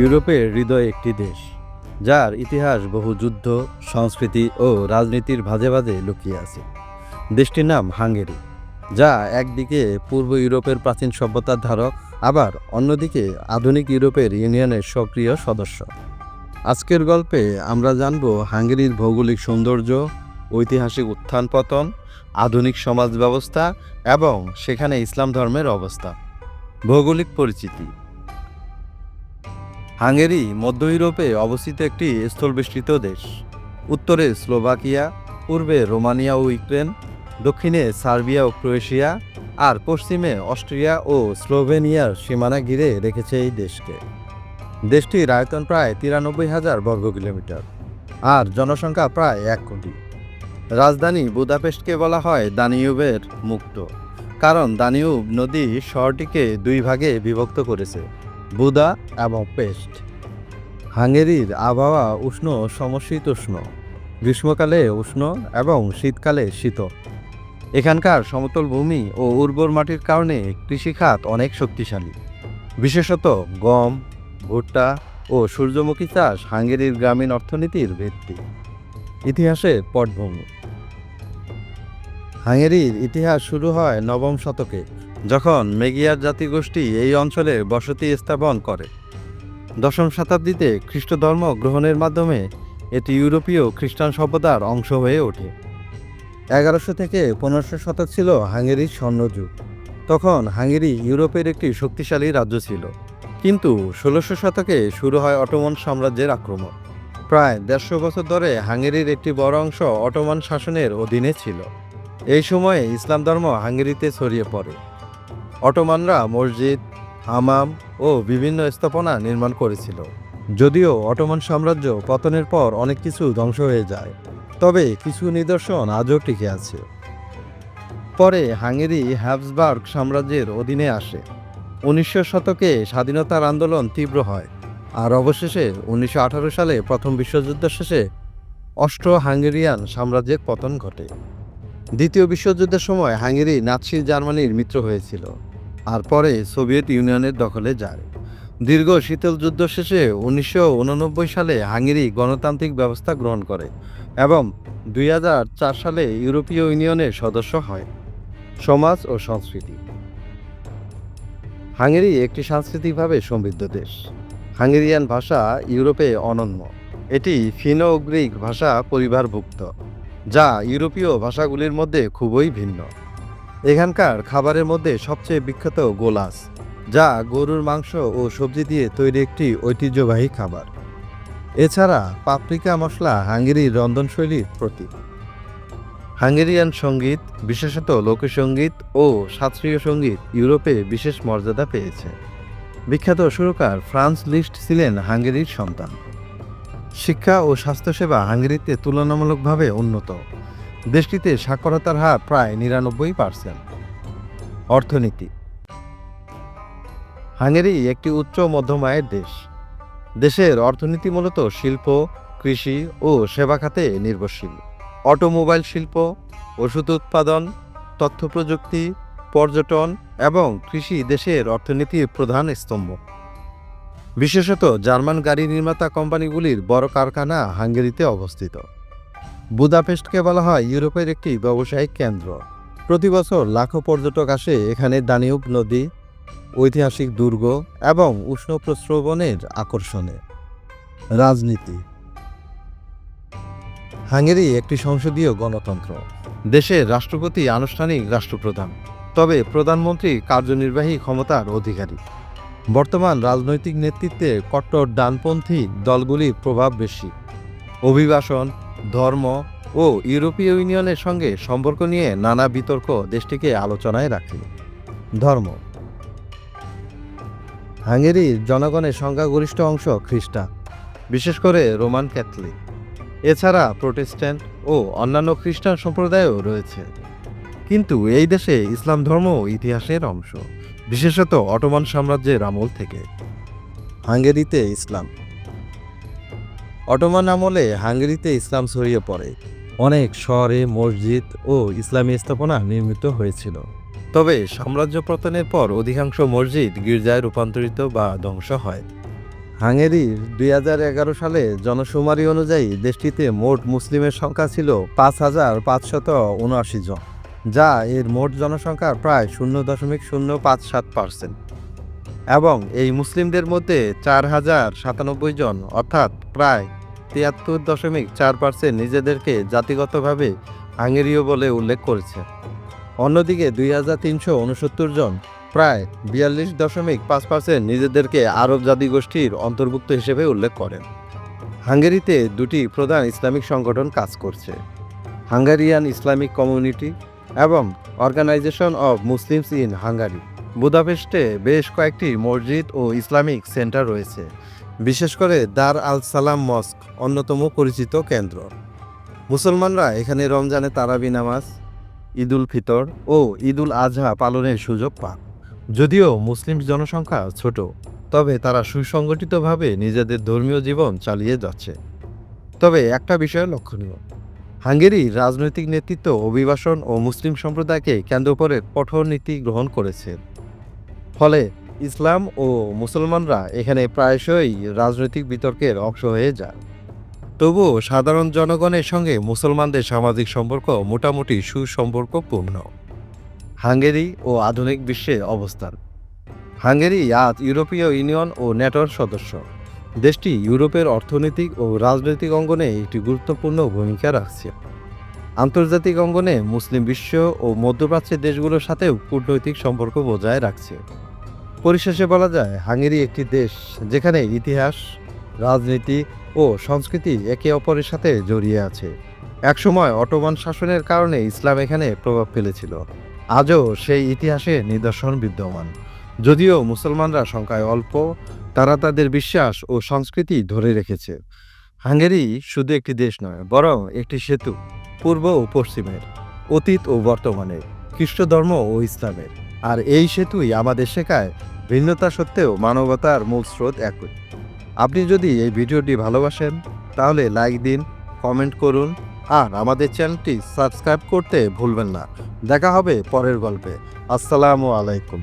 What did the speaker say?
ইউরোপের হৃদয় একটি দেশ, যার ইতিহাস বহু যুদ্ধ, সংস্কৃতি ও রাজনীতির ভাজে ভাজে লুকিয়ে আছে। দেশটির নাম হাঙ্গেরি, যা একদিকে পূর্ব ইউরোপের প্রাচীন সভ্যতার ধারক, আবার অন্যদিকে আধুনিক ইউরোপের ইউনিয়নের সক্রিয় সদস্য। আজকের গল্পে আমরা জানব হাঙ্গেরির ভৌগোলিক সৌন্দর্য, ঐতিহাসিক উত্থান পতন আধুনিক সমাজ ব্যবস্থা এবং সেখানে ইসলাম ধর্মের অবস্থা। ভৌগোলিক পরিচিতি। হাঙ্গেরি, মধ্য ইউরোপে অবস্থিত একটি স্থলবেষ্টিত দেশ। উত্তরে স্লোভাকিয়া, পূর্বে রোমানিয়া ও ইউক্রেন, দক্ষিণে সার্বিয়া ও ক্রোয়েশিয়া, আর পশ্চিমে অস্ট্রিয়া ও স্লোভেনিয়ার সীমানা ঘিরে রেখেছে এই দেশকে। দেশটির আয়তন প্রায় তিরানব্বই হাজার বর্গ কিলোমিটার, আর জনসংখ্যা প্রায় এক কোটি। রাজধানী বুদাপেস্টকে বলা হয় দানিউবের মুক্ত, কারণ দানিউব নদী শহরটিকে দুই ভাগে বিভক্ত করেছে। বুদা এবং পেস্ট। হাঙ্গেরির আবহাওয়া উষ্ণ সমশীতোষ্ণ গ্রীষ্মকালে উষ্ণ এবং শীতকালে শীত। এখানকার সমতল ভূমি ও উর্বর মাটির কারণে কৃষিখাত অনেক শক্তিশালী। বিশেষত গম, ভুট্টা ও সূর্যমুখী চাষ হাঙ্গেরির গ্রামীণ অর্থনীতির ভিত্তি। ইতিহাসের পটভূমি। হাঙ্গেরির ইতিহাস শুরু হয় নবম শতকে। যখন মেগিয়ার জাতিগোষ্ঠী এই অঞ্চলে বসতি স্থাপন করে, দশম শতাব্দীতে খ্রিস্ট ধর্ম গ্রহণের মাধ্যমে এটি ইউরোপীয় খ্রিস্টান সভ্যতার অংশ হয়ে ওঠে। এগারোশো থেকে পনেরোশো শতক ছিল হাঙ্গেরির স্বর্ণযুগ। তখন হাঙ্গেরি ইউরোপের একটি শক্তিশালী রাজ্য ছিল। কিন্তু ষোলোশো শতকে শুরু হয় অটোমন সাম্রাজ্যের আক্রমণ। প্রায় দেড়শো বছর ধরে হাঙ্গেরির একটি বড় অংশ অটোমান শাসনের অধীনে ছিল। এই সময়ে ইসলাম ধর্ম হাঙ্গেরিতে ছড়িয়ে পড়ে। অটোমানরা মসজিদ, হামাম ও বিভিন্ন স্থাপনা নির্মাণ করেছিল। যদিও অটোমান সাম্রাজ্য পতনের পর অনেক কিছু ধ্বংস হয়ে যায়, তবে কিছু নিদর্শন আজও টিকে আছে। পরে হাঙ্গেরি হ্যাবসবার্গ সাম্রাজ্যের অধীনে আসে। উনিশশো শতকে স্বাধীনতার আন্দোলন তীব্র হয়, আর অবশেষে উনিশশো আঠারো সালে প্রথম বিশ্বযুদ্ধ শেষে অস্ট্রো হাঙ্গেরিয়ান সাম্রাজ্যের পতন ঘটে। দ্বিতীয় বিশ্বযুদ্ধের সময় হাঙ্গেরি নাৎসি জার্মানির মিত্র হয়েছিল, আর পরে সোভিয়েত ইউনিয়নের দখলে যায়। দীর্ঘ শীতল যুদ্ধ শেষে উনিশশো উননব্বই সালে হাঙ্গেরি গণতান্ত্রিক ব্যবস্থা গ্রহণ করে এবং দুই হাজার চার সালে ইউরোপীয় ইউনিয়নের সদস্য হয়। সমাজ ও সংস্কৃতি। হাঙ্গেরি একটি সাংস্কৃতিকভাবে সমৃদ্ধ দেশ। হাঙ্গেরিয়ান ভাষা ইউরোপে অনন্য। এটি ফিনো গ্রিক ভাষা পরিবারভুক্ত। যা ইউরোপীয় ভাষাগুলির মধ্যে খুবই ভিন্ন। এখানকার খাবারের মধ্যে সবচেয়ে বিখ্যাত গোলাস, যা গরুর মাংস ও সবজি দিয়ে তৈরি একটি ঐতিহ্যবাহী খাবার। এছাড়া পাপরিকা মশলা হাঙ্গেরির রন্ধনশৈলীর প্রতীক। হাঙ্গেরিয়ান সংগীত, বিশেষত লোকসঙ্গীত ও শাস্ত্রীয় সংগীত ইউরোপে বিশেষ মর্যাদা পেয়েছে। বিখ্যাত সুরকার ফ্রান্স লিস্ট ছিলেন হাঙ্গেরির সন্তান। শিক্ষা ও স্বাস্থ্যসেবা হাঙ্গেরিতে তুলনামূলকভাবে উন্নত। দেশটিতে সাক্ষরতার হার প্রায় নিরানব্বই পার্সেন্ট। অর্থনীতি। হাঙ্গেরি একটি উচ্চ মধ্যম আয়ের দেশ। দেশের অর্থনীতি মূলত শিল্প, কৃষি ও সেবা খাতে নির্ভরশীল। অটোমোবাইল শিল্প, ওষুধ উৎপাদন তথ্য প্রযুক্তি পর্যটন এবং কৃষি দেশের অর্থনীতির প্রধান স্তম্ভ। বিশেষত জার্মান গাড়ি নির্মাতা কোম্পানিগুলির বড় কারখানা হাঙ্গেরিতে অবস্থিত। বুদাপেস্টকে বলা হয় ইউরোপের একটি ব্যবসায়িক কেন্দ্র। প্রতি বছর লাখো পর্যটক আসে এখানে দানিউব নদী, ঐতিহাসিক দুর্গ এবং উষ্ণ প্রস্রবণের আকর্ষণে। রাজনীতি। হাঙ্গেরি একটি সংসদীয় গণতন্ত্র। দেশের রাষ্ট্রপতি আনুষ্ঠানিক রাষ্ট্রপ্রধান। তবে প্রধানমন্ত্রী কার্যনির্বাহী ক্ষমতার অধিকারী। বর্তমান রাজনৈতিক নেতৃত্বে কট্টর ডানপন্থী দলগুলির প্রভাব বেশি। অভিবাসন, ধর্ম ও ইউরোপীয় ইউনিয়নের সঙ্গে সম্পর্ক নিয়ে নানা বিতর্ক দেশটিকে আলোচনায় রাখে। ধর্ম হাঙ্গেরির জনগণের সংখ্যাগরিষ্ঠ অংশ খ্রিস্টান, বিশেষ করে রোমান ক্যাথলিক। এছাড়া প্রোটেস্ট্যান্ট ও অন্যান্য খ্রিস্টান সম্প্রদায়ও রয়েছে। কিন্তু এই দেশে ইসলাম ধর্ম ইতিহাসের অংশ। বিশেষত অটোমান সাম্রাজ্যের আমল থেকে। হাঙ্গেরিতে ইসলাম। অটোমান আমলে হাঙ্গেরিতে ইসলাম ছড়িয়ে পড়ে। অনেক শহরে মসজিদ ও ইসলামী স্থাপনা নির্মিত হয়েছিল। তবে সাম্রাজ্য পতনের পর অধিকাংশ মসজিদ গির্জায় রূপান্তরিত বা ধ্বংস হয়। হাঙ্গেরির দুই হাজার এগারো সালে জনশুমারি অনুযায়ী দেশটিতে মোট মুসলিমের সংখ্যা ছিল পাঁচ হাজার পাঁচশত উনআশি জন। যা এর মোট জনসংখ্যার প্রায় শূন্য দশমিক শূন্য পাঁচ সাত পার্সেন্ট। এবং এই মুসলিমদের মধ্যে চার হাজার সাতানব্বই জন, অর্থাৎ প্রায় তিয়াত্তর দশমিক চার পার্সেন্ট নিজেদেরকে জাতিগতভাবে হাঙ্গেরীয় বলে উল্লেখ করেছে। অন্যদিকে দুই হাজার তিনশো উনসত্তর জন প্রায় বিয়াল্লিশ দশমিক পাঁচ পার্সেন্ট নিজেদেরকে আরব জাতিগোষ্ঠীর অন্তর্ভুক্ত হিসেবে উল্লেখ করেন। হাঙ্গেরিতে দুটি প্রধান ইসলামিক সংগঠন কাজ করছে। হাঙ্গারিয়ান ইসলামিক কমিউনিটি এবং Organisation of Muslims in Hungary. বুদাপেস্টে বেশ কয়েকটি মসজিদ ও ইসলামিক সেন্টার রয়েছে, বিশেষ করে দার আল সালাম মস্ক, অন্যতম পরিচিত কেন্দ্র। মুসলমানরা এখানে রমজানে তারাবি নামাজ, ঈদুল ফিতর ও ঈদুল আজহা পালনের সুযোগ পান। যদিও মুসলিম জনসংখ্যা ছোট, তবে তারা সুসংগঠিতভাবে নিজেদের ধর্মীয় জীবন চালিয়ে যাচ্ছে। তবে একটা বিষয় লক্ষণীয় হাঙ্গেরির রাজনৈতিক নেতৃত্ব, অভিবাসন ও মুসলিম সম্প্রদায়কে কেন্দ্র করে কঠোর নীতি গ্রহণ করেছে। ফলে ইসলাম ও মুসলমানরা এখানে প্রায়শই রাজনৈতিক বিতর্কের অংশ হয়ে যায়। তবুও সাধারণ জনগণের সঙ্গে মুসলমানদের সামাজিক সম্পর্ক মোটামুটি সুসম্পর্কপূর্ণ। হাঙ্গেরি ও আধুনিক বিশ্বে অবস্থান। হাঙ্গেরি আজ ইউরোপীয় ইউনিয়ন ও ন্যাটোর সদস্য। দেশটি ইউরোপের অর্থনৈতিক ও রাজনৈতিক অঙ্গনে একটি গুরুত্বপূর্ণ ভূমিকা রাখছে। আন্তর্জাতিক অঙ্গনে মুসলিম বিশ্ব ও মধ্যপ্রাচ্যের দেশগুলোর সাথেও কূটনৈতিক সম্পর্ক বজায় রাখছে। পরিশেষে বলা যায়, হাঙ্গেরি একটি দেশ যেখানে ইতিহাস, রাজনীতি ও সংস্কৃতি একে অপরের সাথে জড়িয়ে আছে। একসময় অটোমান শাসনের কারণে ইসলাম এখানে প্রভাব ফেলেছিল। আজও সেই ইতিহাসে নিদর্শন বিদ্যমান। যদিও মুসলমানরা সংখ্যায় অল্প তারা তাদের বিশ্বাস ও সংস্কৃতি ধরে রেখেছে। হাঙ্গেরি শুধু একটি দেশ নয়, বরং একটি সেতু, পূর্ব ও পশ্চিমের, অতীত ও বর্তমানের খ্রিস্ট ধর্ম ও ইসলামের। আর এই সেতুই আমাদের শেখায় ভিন্নতা সত্ত্বেও মানবতার মূল স্রোত একই। আপনি যদি এই ভিডিওটি ভালোবাসেন, তাহলে লাইক দিন, কমেন্ট করুন, আর আমাদের চ্যানেলটি সাবস্ক্রাইব করতে ভুলবেন না। দেখা হবে পরের গল্পে। আসসালামু আলাইকুম।